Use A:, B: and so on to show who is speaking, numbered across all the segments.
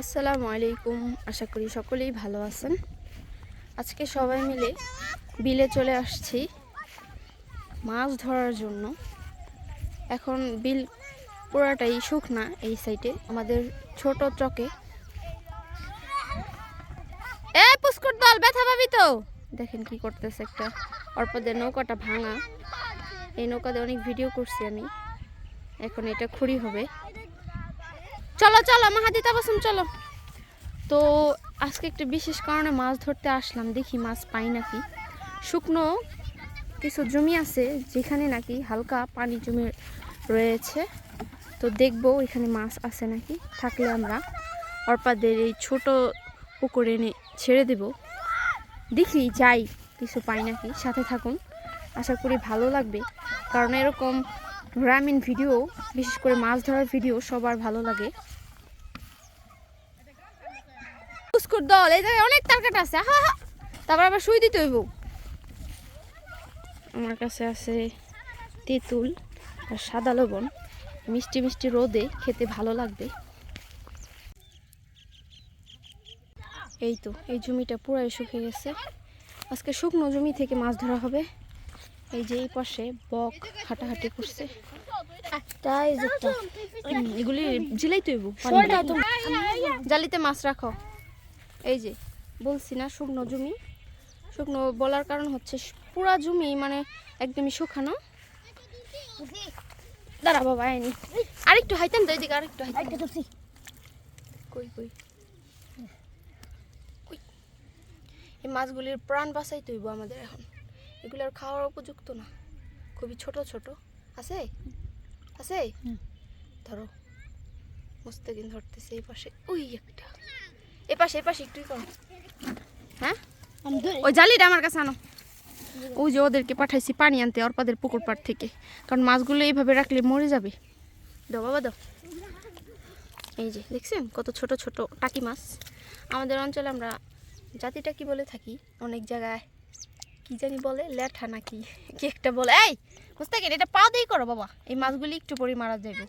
A: আসসালামু আলাইকুম, আশা করি সকলেই ভালো আছেন। আজকে সবাই মিলে বিলে চলে আসছি মাছ ধরার জন্য। এখন বিল পুরাটাই শুকনা এই সাইডে, আমাদের ছোট চকে এ পুস্কুর দল, ব্যথা পাবি তো। দেখেন কি করতেছে একটা অল্পদের নৌকাটা ভাঙা। এই নৌকাতে অনেক ভিডিও করছি আমি। এখন এটা খুঁড়ি হবে। চলো চলো, মাহাদি তাবাসুম চলো। তো আজকে একটা বিশেষ কারণে মাছ ধরতে আসলাম। দেখি মাছ পাই নাকি। শুকনো কিছু জমি আছে, যেখানে নাকি হালকা পানি জমি রয়েছে। তো দেখব এখানে মাছ আছে নাকি। থাকলে আমরা অর্পাদের এই ছোট পুকুরে ছেড়ে দেব। দেখি, যাই। কিছু পাই নাকি? সাথে থাকুন। আশা করি ভালো লাগবে। কারণ এরকম গ্রামীণ ভিডিও বিশেষ করে মাছ ধরার ভিডিও সবার ভালো লাগে। পুস্কুর দল, এই জায়গায় অনেক তারকাটা আছে হা তারপর আবার সুই দিতে হইব। আমার কাছে আছে তেঁতুল আর সাদা লবণ। মিষ্টি মিষ্টি রোদে খেতে ভালো লাগবে। এই তো, এই জমিটা পুরাই শুকিয়ে গেছে। আজকে শুকনো জমি থেকে মাছ ধরা হবে। এই যে এই পাশে বক হাঁটাহাঁটি করছে। এগুলি জিলাই তৈব জালিতে মাছ রাখো। এই যে বলছি না শুকনো জমি। শুকনো বলার কারণ হচ্ছে পুরা জমি মানে একদমই শুকানো। দাঁড়া বাবা আইনি আরেকটু হাইতাম তো এদিকে আরেকটু হাইতাম কই কই কই? এই মাছগুলির প্রাণ বাঁচাই তৈব আমাদের এখন। এগুলো আর খাওয়ার উপযুক্ত না। খুবই ছোট ছোট। আছে? আছে? ধরো। মুস্তাকিন ধরতেছে এই পাশে। ওই একটা। এ পাশে এ পাশে একটুই কম। হ্যাঁ? ওই জালিটা আমার কাছে আনো। ওই যে ওদেরকে পাঠাইছি পানি আনতে অর্পাদের পুকুর পাড় থেকে। কারণ মাছগুলো এইভাবে রাখলে মরে যাবে। দাও বাবা দাও। এই যে দেখছেন? কত ছোট ছোট টাকি মাছ। আমাদের অঞ্চলে আমরা জাতিটা কি বলে থাকি? অনেক জায়গায় কি জানি বলে ল্যাঠা নাকি? কি একটা বলে? এই মুস্তাকিন এটা পা দিয়ে করো বাবা। এই মাছগুলি একটু পরে মারা যাবে।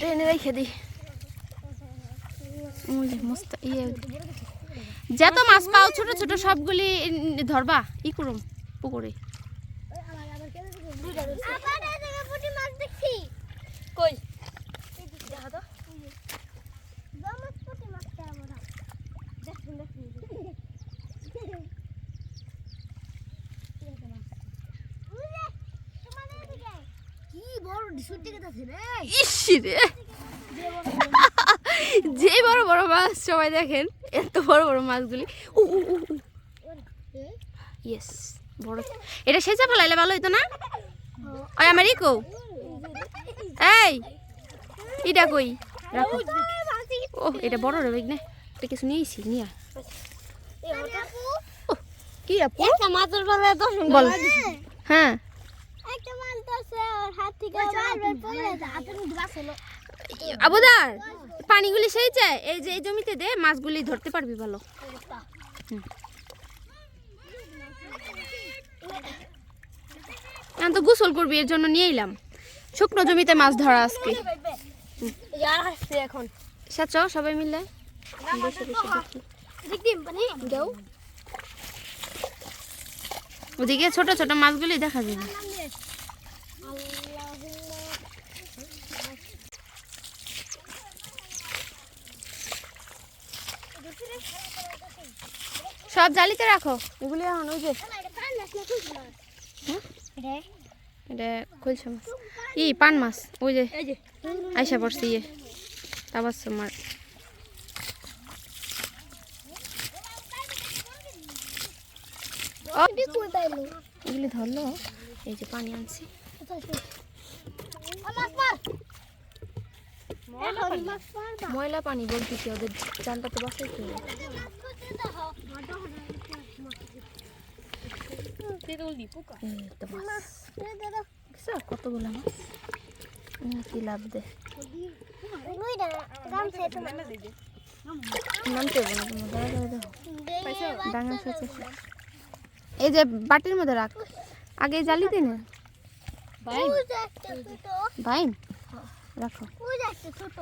A: ট্রেনে রেখে দিই ওই যে মস্ত ইয়ে। যত মাছ পাও ছোট ছোট সবগুলি ধরবা। ই করুম পুকুরে। কই দেখা তো যে বড় বড় মাছ সবাই দেখেন এত বড় বড় মাছগুলি উ ইয়েস বড় এটা সেচা ফেলাইলে ভালো হইতো না ওই আমার ইকো এই এটা কই রাখো ও এটা বড় রে নে এটা কিছু নিয়েছি নিয়ে ও, কি আপু
B: মাছের বেলা দশ
A: বল হ্যাঁ
B: একটা মাছ ধরছে ওর হাত থেকে বারবার পড়ে যায় হাতের মধ্যে বাস হলো
A: আবুদার, পানিগুলি সেই চায় এই যে এই জমিতে দে, মাছগুলি ধরতে পারবি, ভালো। তো গোসল করবি, এর জন্য নিয়ে এলাম। শুকনো জমিতে মাছ ধরা আজকে।
B: এখন
A: সাচ, সবাই মিলে। ওদিকে ছোট ছোট মাছগুলি দেখা যাবে। সব জালিতে রাখো। এগুলি এখন ওই যে? এটা খুলছে মাছ। ই পান মাছ ওই যে আইসা পড়ছে ইয়ে। তাবাস মার ও এগুলি ধরলো এই যে পানি আনছি। ময়লা পানি বলতেছি ওদের জানটা তো বাঁচাইতে কতগুলো মাছ কি লাভ দে এই যে বাটির মধ্যে রাখ। আগে জালি দিন
B: ভাই
A: রাখো
B: ওই যে একটা ছোট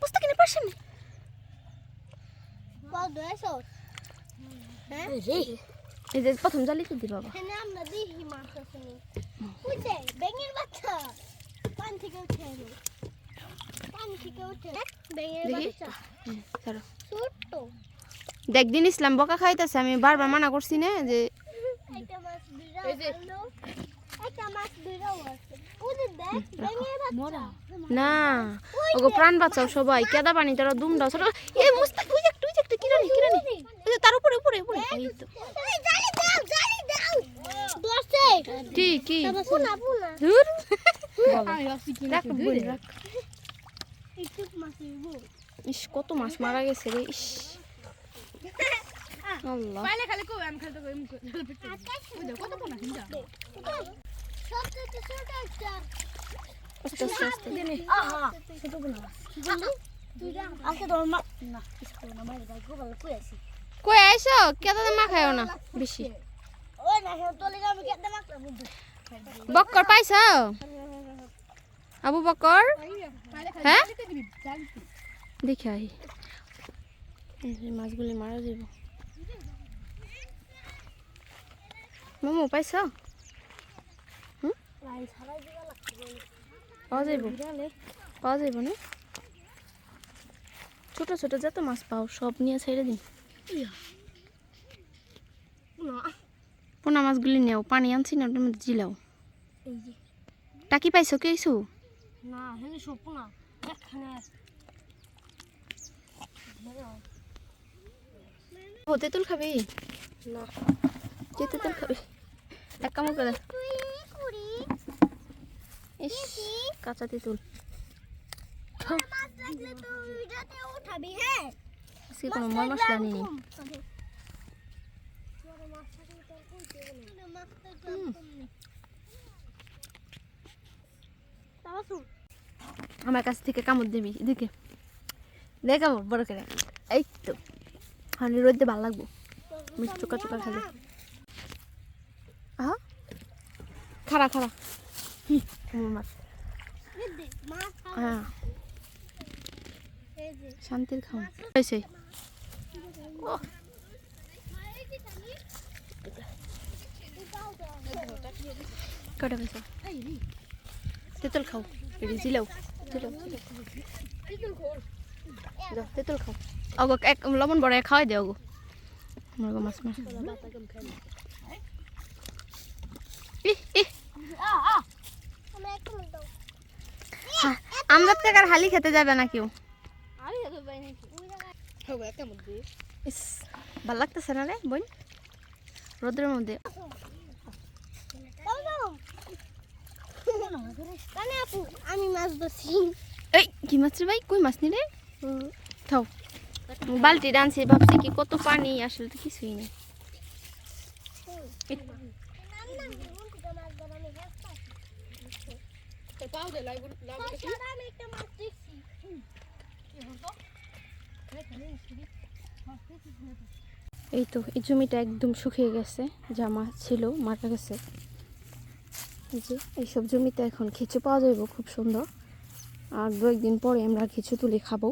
A: পুস্তকের পাশে নে
B: বড় এসো হ্যাঁ
A: এই যে প্রথম জালি তো দি বাবা।
B: এখানে আমরা দেখি মাছ আছে ব্যাঙের বাচ্চা। পান থেকে উঠে এলো। পান থেকে উঠে
A: দেখি।
B: বাচ্চা। ছোট্ট।
A: দেখ দিন ইসলাম বকা খাইতেছে আমি বারবার মানা করছি না যে
B: একটা মাছ বিড়াল আনলো। একটা মাছ বিড়াল আছে। ওই দেখ ব্যাঙের বাচ্চা।
A: না ওগো প্রাণ বাঁচাও সবাই। কেদা পানি তারা দুম দাও ছোট এই মুস্তাক তুই একটা কিরানি কিরানি। যে তার উপরে উপরে উপরে। এই তো।
B: জালি দাও জালি দাও। দোস্তে
A: কি কি?
B: পুনা পুনা মাছ
A: ইস কত মাছ মারা গেছে রে ইস। আল্লাহ।
B: সবচেয়ে ছোট একটা।
A: আস্তে আস্তে আস্তে।
B: আহা ছোটগুলো কই আছি
A: কই মা খাইও না বেশি। বক্কর পাইছো? আবু বক্কর? হ্যাঁ? দেখি আই। মাছগুলি মারা যাব মামু পাইছো। পাওয়া যাইব। পাওয়া যাইব না? ছোট ছোট যত মাছ পাও সব নিয়ে ছেড়ে দিন। পোনা মাছগুলি নেও পানি আনছি না ওটার মধ্যে জিলাও। টাকি পাইছো কি আইছো
B: না সব এখানে
A: ও তেঁতুল খাবি?
B: না।
A: যে তেঁতুল খাবি? এক কামড় করে ইস কাঁচা তেঁতুল।
B: হ্যাঁ?
A: আজকে কোনো ময় মশলা নিই আমার কাছ থেকে কামড় দিবি এদিকে। দেখ কামড় বড় করে। এই তো হানি রোদে ভালো লাগবো। মিষ্টি চোকা চোকা খাবে আহা। খারা খারা হুম মাছ। হ্যাঁ। শান্তির খাও হয়েছে কটা পেয়েছ তেঁতুল খাও। এটি জিলাও। যাও তেঁতুল খাও। অগো এক লবণ বড় খাওয়াই দে অগো আমার মাছ মাছ। আমজাদ কাকার হালি খেতে যাবে না কেউ ইস ভালো লাগতেছে না রে বোন? রোদের মধ্যে।
B: আমি মাছ ধরছি
A: এই কি মাছ রে ভাই? কই মাছ নি রে? থাও। বালতি ডানছি ভাবছি কি কত পানি আসলে তো কিছুই নেই।
B: আমি একটা মাছ দেখছি।
A: এই তো এই জমিটা একদম শুকিয়ে গেছে মাছ ছিল মারা গেছে। এই যে, এইসব জমিতে এখন খিচু পাওয়া যাইব, খুব সুন্দর। আর দু একদিন পরে আমরা খিচু তুলে খাব।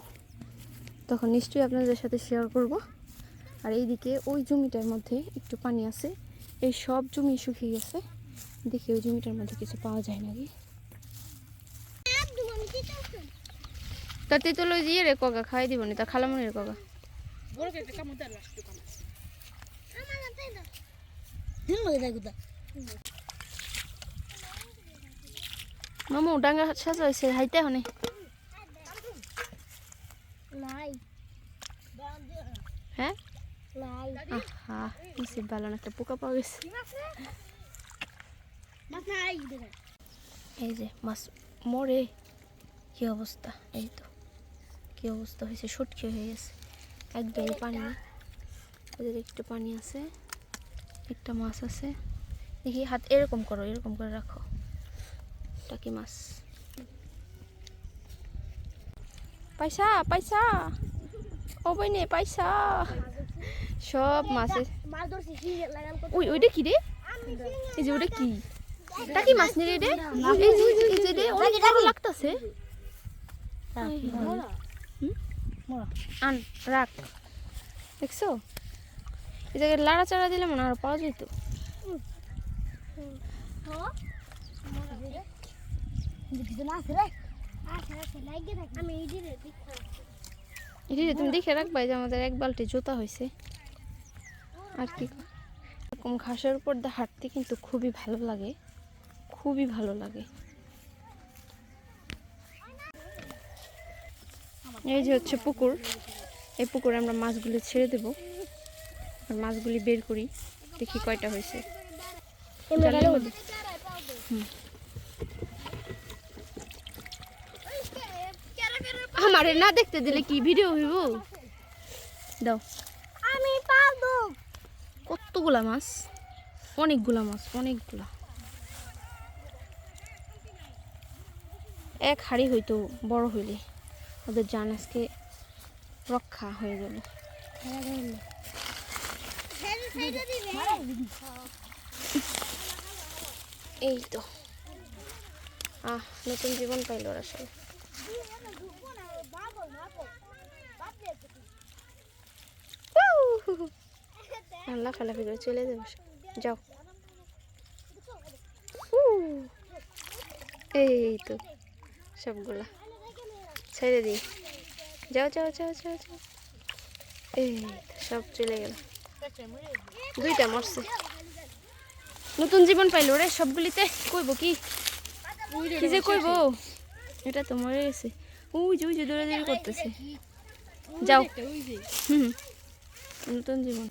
A: তখন নিশ্চয়ই আপনাদের সাথে শেয়ার করব। আর এইদিকে ওই জমিটার মধ্যে একটু পানি আছে। এই সব জমি শুকিয়ে গেছে। দেখি ওই জমিটার মধ্যে কিছু পাওয়া যায় নাকি
B: একদম আমি দিতেছি
A: তা তেঁতুল ওই দিয়ে রে কগা খাই দিব নি তা খালামনির কগা। মামু, ডাঙ্গা সাজা হয়েছে হাইতে হনে। হ্যাঁ? আহা নসিব ভালো না একটা পোকা পাওয়া গেছে। এই যে, মাছ মরে, কি অবস্থা? এই তো। কি অবস্থা হয়েছে? সটকে হয়ে গেছে। একদমই পানি ওদের একটু পানি আছে, একটা মাছ আছে। দেখি হাত এরকম করো, এরকম করে রাখো। টাকি মাছ। পয়সা পয়সা ও বইনে পয়সা সব
B: মাছ
A: ওই, ওইটা কি রে? এই যে ওটা কি? টাকি মাছ নি রে এই যে রে, অনেক লাগতাছে। আন, রাখ। দেখছ? জায়গায় লাড়া চাড়া দিলে মনে আরও পাওয়া যেত। তুমি দেখে রাখবা যে আমাদের এক বালতি জোতা হয়েছে আর কি? এরকম ঘাসের উপর দিয়ে হাঁটতে কিন্তু খুবই ভালো লাগে। খুবই ভালো লাগে। এই যে হচ্ছে পুকুর। এই পুকুরে আমরা মাছগুলি ছেড়ে দেব। আর মাছগুলি বের করি। দেখি কয়টা হয়েছে। আমারে না দেখতে দিলে কি ভিডিও হইব? দাও।
B: আমি পাবো
A: কতগুলা মাছ? অনেকগুলা মাছ অনেকগুলা। এক হাড়ি হইতো বড় হইলে। ওদের জান আজকে রক্ষা হয়ে গেল। এই তো। আহ, নতুন জীবন পাইল ওরা সব আল্লাহ ফেলাফি করে চলে যাবে যাও। এই তো সবগুলা। ছেড়ে দিই। যাও যাও যাও যাও যাও। এই, সব চলে গেল। দুইটা মরছে। নতুন জীবন পাইলো রে সবগুলিতে। কইব কি? কি যে কইব? এটা তো মরে গেছে। উই যে উই যে, দৌড়াদৌড়ি করতেছে। যাও। হুম। নতুন জীবন।